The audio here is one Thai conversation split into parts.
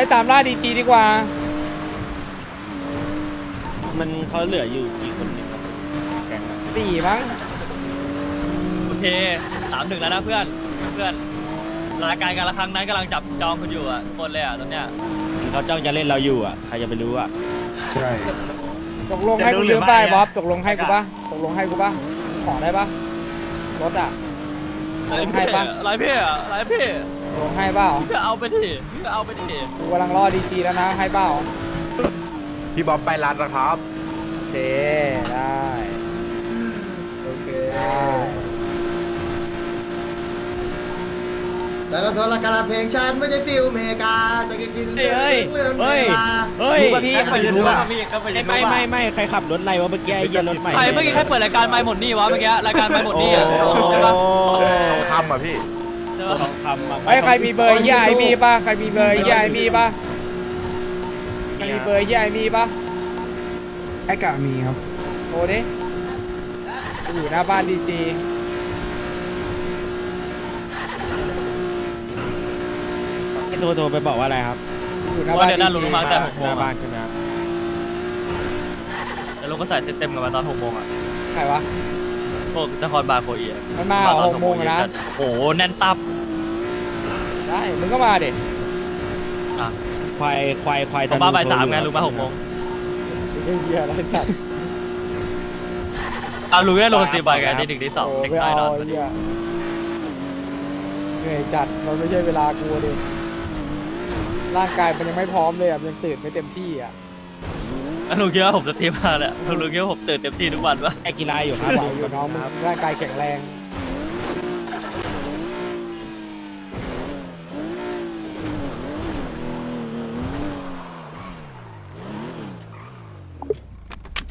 ไปตามล่าดีจีดีกว่า มันเขาเหลืออยู่กี่คนเนี่ยครับแกงอะสี่มั้ง โอเคสามหนึ่งแล้วนะเพื่อน เพื่อนรายการการละครั้งนั้นกำลังจับจองคุณอยู่อะทุกคนเลยอะตอนเนี้ยเขาจ้องจะเล่นเราอยู่อะใครจะไปรู้อะใช่ ตกลงให้กูยืมไปบ๊อบ ตกลงให้กูปะตกลงให้กูปะขอได้ปะรถอะอะไรให้พี่ปะอะไรพี่อะไรพี่ตกลง ให้เปล่าพี่ก็เอาไปดิพี่ก็เอาไปดิกูกำลังรอดีจีแล้วนะให้เปล่าพี่บ๊อบไปร้านนะครับ โอเคได้โอเคได้แต่ก็โทรการเพลงฉันไม่ใช่ฟิลเมกาจะกินกินเฮ้ยเฮ้ยเฮ้ยเฮ้ยรู้ป่ะพี่ไปยืนรู้ดูป่ะป่ะพี่ก็ไปยืนดูไม่ไม่ไม่ใครขับรถอะไรวะเมื่อกี้ไอ้เหี้ย็นรถใหม่ใครเมื่อกี้ใครเปิดรายการไม่หมดนี่วะเมื่อกี้รายการไม่หมดนี่อะใช่ปะทำอะพี่ใช่ปะ ทองคำอะไอ้ยใครมีเบอร์ยี่ไอมีปะใครมีเบอร์ยี่ไอมีปะใครมีเบอร์ยี่ไอมีปะไอ้กะมีครับ โทรดิกูอยู่หน้าบ้านดีจีให้โทรโทรไปบอกว่าอะไรครับอยู่หน้าว่าบ้านเดี๋ยวดีน่าลุงจีมาตั้งแต่หกหโมน้างบ้าอะนใช่ไหมครับแต่ลุงก็ใส่เซตเต็มกันมาตอนหกโมงอะใครวะพ วกนครบาลโคเอียมันมาตอนหกโมงนะ โอ้โหแน่นตับได้มึงก็มาเด็กอะควายควายควายผมมาบ่ายสามไงลุงมาหกโมงเฮียอะไรสัตว์อะลุงได้ลงสตรีมไปไงที่หนึ่งที่สองโอ้เด็กไม่น้อยนเอาอนพอดีเฮียเหนื่อยจัดมันไม่ใช่เวลากูดิร่างกายมันยังไม่พร้อมเลยอะมันยังตื่นไม่เต็มที่อะ อะลุงคิดว่าผมสตรีมมาแหละลุงคิดว่าผมตื่นเต็มที่ทุกวันปะไอ้กีฬาอยู่ครับไหวอยู่น้องมึงร่างกายแข็งแรง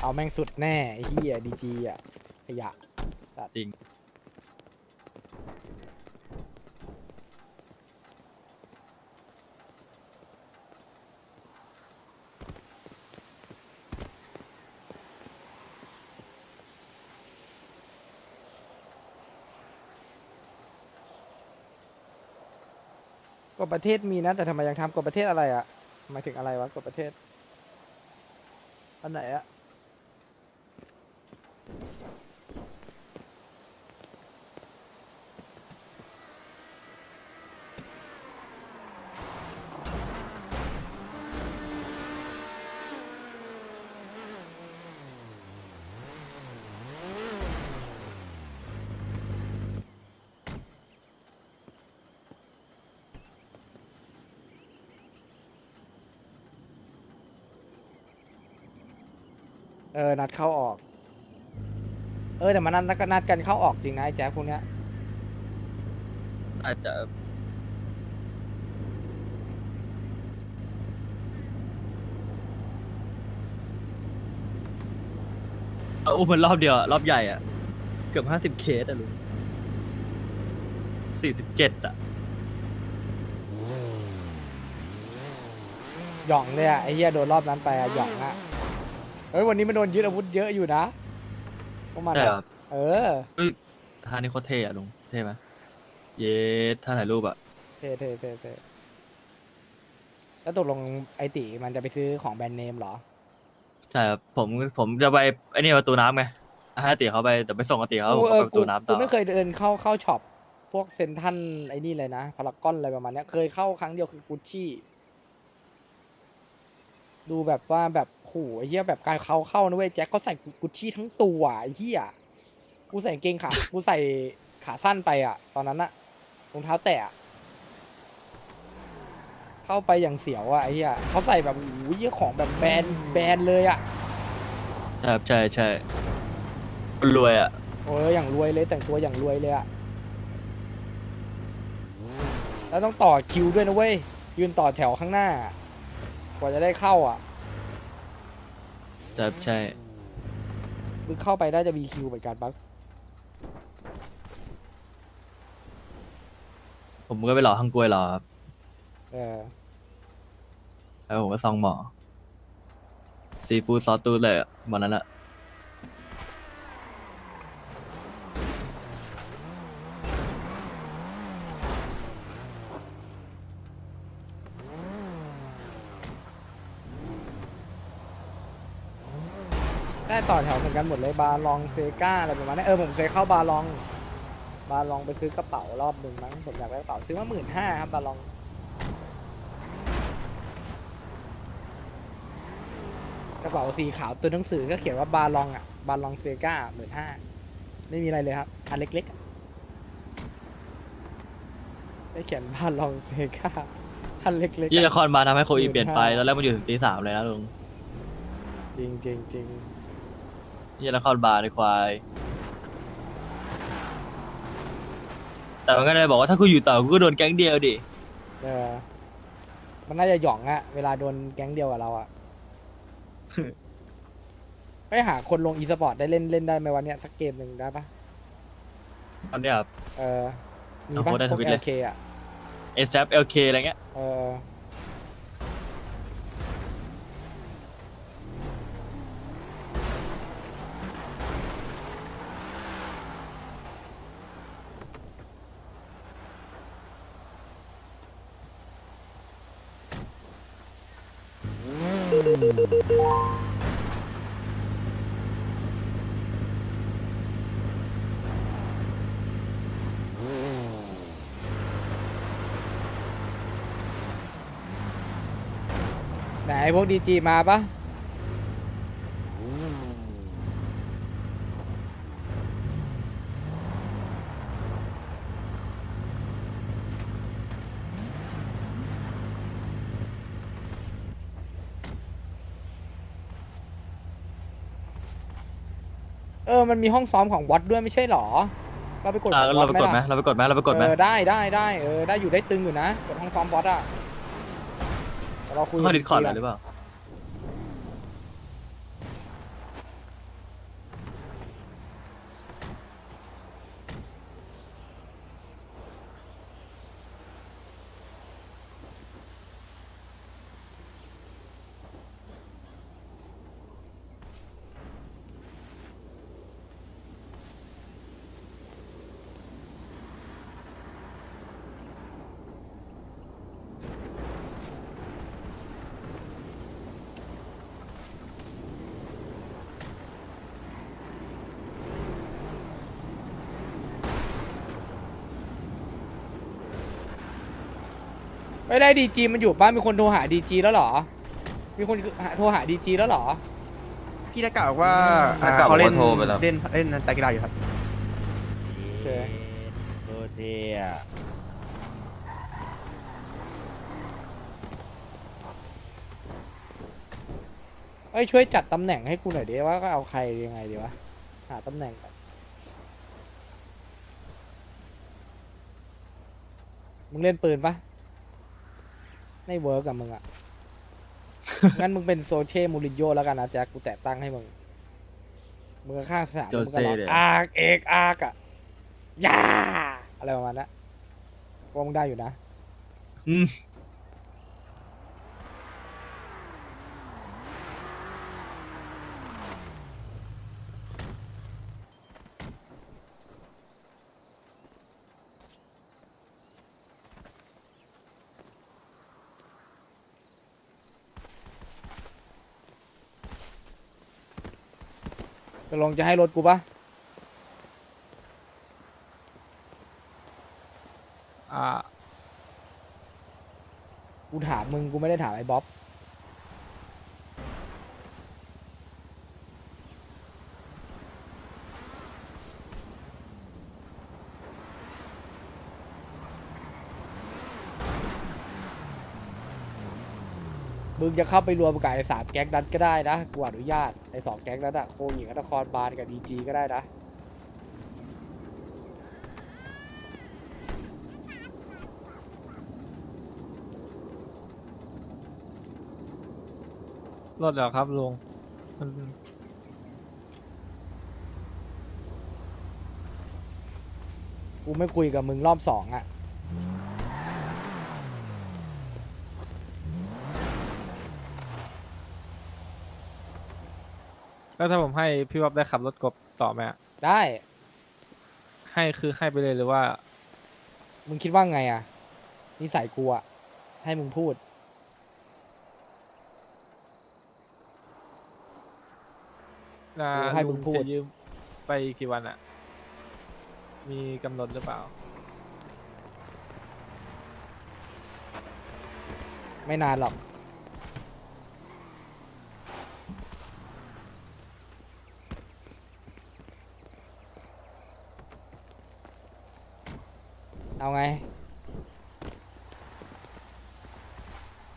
เอาแม่งสุดแน่ไอ้เฮียดีจีอะขยะจริง ฎประเทศมีนะ แต่ทำไมยังทำกฎประเทศอะไรอะหมายถึงอะไรวะกฎประเทศ อันไหนอะ เออ นัดเข้าออก เออแต่มานัดนัดกันเข้าออกจริงนะไอ้แจ๊คพวกเนี้ย อาจจะเอาอุ้มมันรอบเดียวอะรอบใหญ่อะเกือบห้าสิบเคสอะลุงสี่สิบเจ็ดอะหย่องเลยอะไอ้เหี้ยโดนรอบนั้นไปอะหย่องอะ เฮ้ยวันนี้มันโดนยึดอาวุธเยอะอยู่นะพวกมันใช่อะครับเออท่านี้โคตรเท่อะลุงเท่ไหมเย้ท่าถ่ายรูปอะเท่เท่เท่เท่แล้วตกลงไอติมันจะไปซื้อของแบรนด์เนมเหรอ ใช่ครับผมผมจะไปไอ้นี่ประตูน้ำไงให้อาติเขาไปแต่ไปส่งอาติเขากูผมเอก็อไปประกูตูน้ำต่กูอไม่เคยเดินเข้าเข้าช็อปพวกเซนทรันไอ้นี่เลยนะพารากอนอะไรประมาณเนี้ยเคยเข้าครั้งเดียวคือกุชชี่ ดูแบบว่าแบบโหไอ้เหี้ยแบบการเขาเข้านะเว้ยแจ็คเขาใส่กุชชี่ทั้งตัวไอ้เหี้ยกูใส่กางเกงขา กูใส่ขาสั้นไปอะ ตอนนั้นอะรองเท้าแตะอะเข้าไปอย่างเสียวอะไอ้เหี้ยเขาใส่แบบโอ้ยเหี้ยของแบบแบรนด์แบรนด์เลยอะใช่ครับใช่ใช่คนรวยอะโอ้ยอย่างรวยเลยแต่งตัวอย่างรวยเลยอะแล้วต้องต่อคิวด้วยนะเว้ยยืนต่อแถวข้างหน้ากว่าจะได้เข้าอะใช่ ครับใช่หรือเข้าไปได้จะมีคิวเหมือนกันปะผมก็ไปหล่อฮังกวยหรอครับเออแล้วผมก็ซองหมอซีฟู้ดซอสตูดเลยอะวันนั้นอะ ได้ต่อแถวเหมือนกันหมดเลยบาลองเซกาอะไรประมาณนี้เออผมเคยเข้าบาลอง บาลองไปซื้อกระเป๋ารอบหนึ่งมั้งผมอยากได้กระเป๋าซื้อมาหมื่นห้าครับบาลองกระเป๋าสีขาวตัวหนังสือก็เขียนว่าบาลองอะบาลองเซกาหมื่นห้าไม่มีอะไรเลยครับอันเล็กๆอะได้เขียนบาลองเซกาอันเล็กๆยี่นอะครบาลทำให้โคอีเปลี่ยนไปตอนแรกมันอยู่ถึงตีสามเลยนะลุงจริงจริงจริง ยี่นครบาลในควาย แต่มันก็เลยบอกว่าถ้ากูอยู่ต่อกูก็โดนแก๊งเดียวดิ เออมันน่าจะหย่องอะเวลาโดนแก๊งเดียวกับเราอะ ไปหาคนลงอีสปอร์ตได้เล่นเล่นได้ไหมวันเนี้ยสักเกมหนึ่งได้ปะตอนเนี้ยครับ เออมีเอาปะโพสต์ได้พวทกวิตเอเลยลเคอะเอซเอลเคอะไรเงี้ย เออ ไหนพวกดีจีมาปะ เออมันมีห้องซ้อมของวัดด้วยไม่ใช่หรอ เราไปกดอ่าของเราวัไปกดไหมล่ะเราไปกดไหมเราไปกดไหมเออได้ได้ได้เออได้อยู่ได้ตึงอยู่นะกดห้องซ้อมบอสอะเดี๋ยวเราคุยเข้าดิสคอร์ดกัหรือเปล่า ไม่ได้ดีจีมันอยู่ป้ามีคนโทรหาดีจีแล้วเหรอ มีคนหาโทรหาดีจีแล้วเหรอ พี่ตะกาบอกว่าตะกะเขาเล่นบอกว่าโทรไปแล้ว เล่นเล่นตะกีฬาอยู่ครับโอเคโคตรเท่อะเอ้ยช่วยจัดตำแหน่งให้กูหน่อยดิว่าก็เอาใครยังไงดีวะหาตำแหน่งก่อนมึงเล่นปืนปะ ไม่เวิร์กกับมึงอะ งั้นมึงเป็นโซเช่มูรินโญ่แล้วกันนะแจ็คกูแตะตั้งให้มึง มึงก็ข้างสนามโจมึงก็เซ่ร้องเลย อากเอกอากอะย่าอะไรประมาณนั้นว่ามึงได้อยู่นะ อืม จะลงจะให้รถกูปะอ่า กูถามมึงกูไม่ได้ถามไอ้บ๊อบ มึงจะเข้าไปรวมกับไอ้สามแก๊งนั้นก็ได้นะกูอนุญาตไอ้สองแก๊งนั้นอะโคหญิงนครบาลกับดีจีก็ได้นะรถเหรอครับลุงมันกูไม่คุยกับมึงรอบสองอะ แล้วถ้าผมให้พี่วับได้ขับรถกบต่อไหมอะได้ ให้คือให้ไปเลยหรือว่า มึงคิดว่าไงอะนิสัยกูอะให้มึงพูดแอ่าให้มึงพูด จะยืมไปกี่วันอะมีกำหนดหรือเปล่า ไม่นานหรอก เอาไง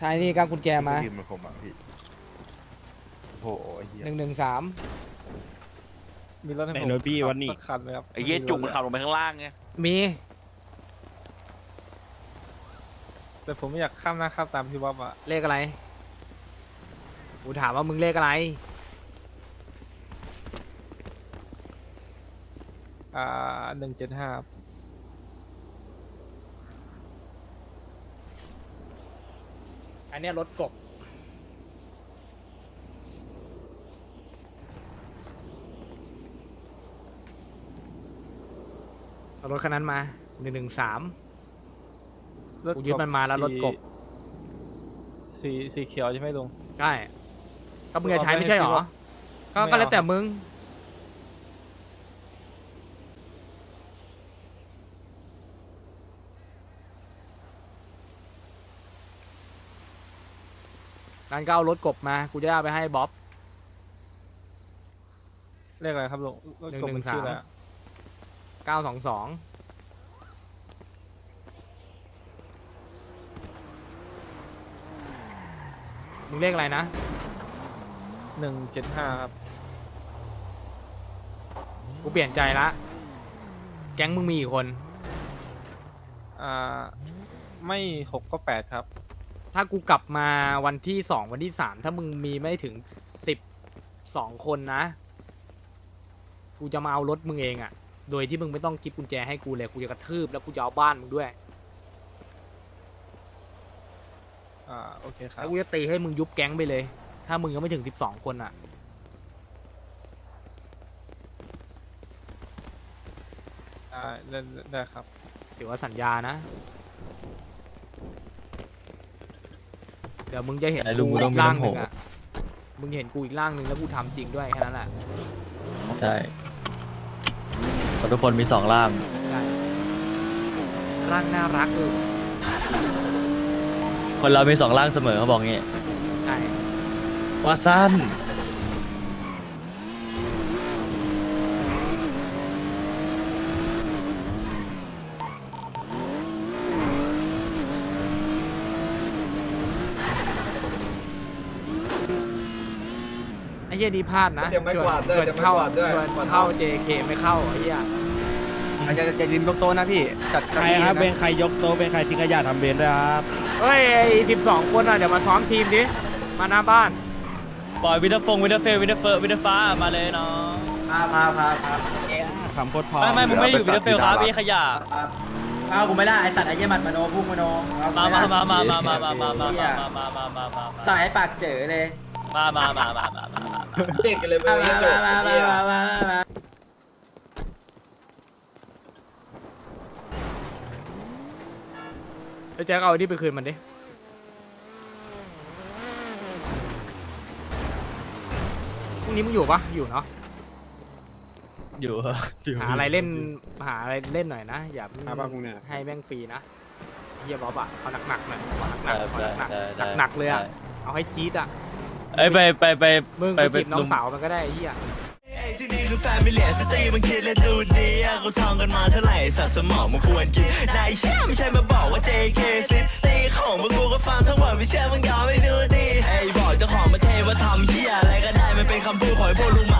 ชายนี่กางกุญแจมายืมมันผมอะพี่โอ้โหไอ้เหี้ยหนึ่งหนึ่งสามมีรถให้ไหนผมรถพี่วันนี้สักคันไหมครับไอ้เหี้ยจุกมันขับลงไปข้างล่างไงมีแต่ผมไม่อยากข้ามหน้าข้ามตามพี่บ๊อบอะเลขอะไรกูถามว่ามึงเลขอะไรอ่าหนึ่งเจ็ดห้า นเนี้ยรถกบเอารถคันนั้นมาหนึ่งหนึ่งสามกูยึดมันมาแล้วรถกบสีสีเขียวใช่ไหมลุง ได้ก็มึงจะใช้ไม่ใช่หรอ ก็ไม่เอาก็แล้วแต่มึง งั้นก็เอารถกบมา กูจะได้เอาไปให้บ๊อบ เลขอะไรครับลุงรถกบมัน113ชื่ออะไรอะเก้าสองสองมึงเลขอะไรนะ หนึ่งเจ็ดห้าครับกูเปลี่ยนใจละ แก๊งมึงมีกี่คน อ่า ไม่หกก็แปดครับ ถ้ากูกลับมาวันที่สองวันที่สามถ้ามึงมีไม่ถึงสิบสองคนนะ กูจะมาเอารถมึงเองอะ่ะ โดยที่มึงไม่ต้องกิบกุญแจให้กูเลย กูจะกระทืบแล้วกูจะเอาบ้านมึงด้วย อ่าโอเคครัแล้บ วกูจะตีให้มึงยุบแก๊งไปเลย ถ้ามึงยังไม่ถึงสิบสองคนอะ ได้ได้ได้ครับ ถือว่าสัญญานะ เดี๋ยวมึงจะเห็นไอ้ลุงกูต้ออีงกมีร่างน้ำหโหนึ่งอะมึงเห็นกูอีกร่างหนึ่งแล้วกูทำจริงด้วยแค่นั้นแหละใช่เพราะทุกคนมีสองร่าง ใช่ร่างน่ารักเออคนเรามีสองร่างเสมอเขาบอกงี้ใช่ว่าสั้น เหี้ยนี่พลาดนะเดี๋ยวไม่ชวนกวาดด้วยชวนเดี๋ยวไม่เข้ากวาดด้วยชวนเข้า JK ไม่เข้าไอ้เหี้ยอาจจะจะยืมโต๊ะนะพี่จัดใครครับเป็นใครยกโต๊ะเป็นใครทิ้งขยะทำเบนด้วยครับเฮ้ยไอ้สิบสองคนอะเดี๋ยวมาซ้อมทีมดิมาหน้าบ้านปล่อยวินเทอร์ฟงวินเทอร์เฟลวินเทอร์เฟอร์วินเทอร์ฟ้ามาเลยเนาะพาพาพาพาคำโคตรพอไม่ไม่มึงไม่ได้อยู่วินเทอร์เฟลครับพี่ขยะพากูไม่ได้ไอสัตว์ไอเยี่ยมันมโนพุ่งมโนมามามามามามามามามามามามามามามาสายปากเจ๋อเลย มามามามามามามาเด็กกันเลยมามามามามามามาไอ้แจ็คเอาไอ้นี่ไปคืนมันดิ พรุ่งนี้มึงอยู่ปะอยู่เนาะ อยู่อยู่หาอะไรเล่น หาอะไรเล่นหน่อยนะ อย่าหาบ้างพวกเนี้ย ให้แม่งฟรีนะเฮียบอบอะเอาหนักๆหน่อยขอหนักได้ๆขอหนักๆหนักๆเลยอะเอาให้จี๊ดอะ เอ้ยไปไปไปมึงไปไปไปจีบน้อลุงงสาวมันก็ได้ไอ้เฮียที่นี่คือแฟมิเลียสตรีมันคิดและดูดีอะเขาท่องกันมาเท่าไหร่สัตว์สมองมันควรกินนายเชื่อไม่ใช่มาบอกว่า JK ซิตีของพวกกูก็ฟังทั้งหมดไม่เชื่อมึงยอมไม่ดูดีไอ้บอกเจ้าของประเทศว่าทำเฮียอะไรก็ได้มันเป็นคำพูดของไอ้พวกลุง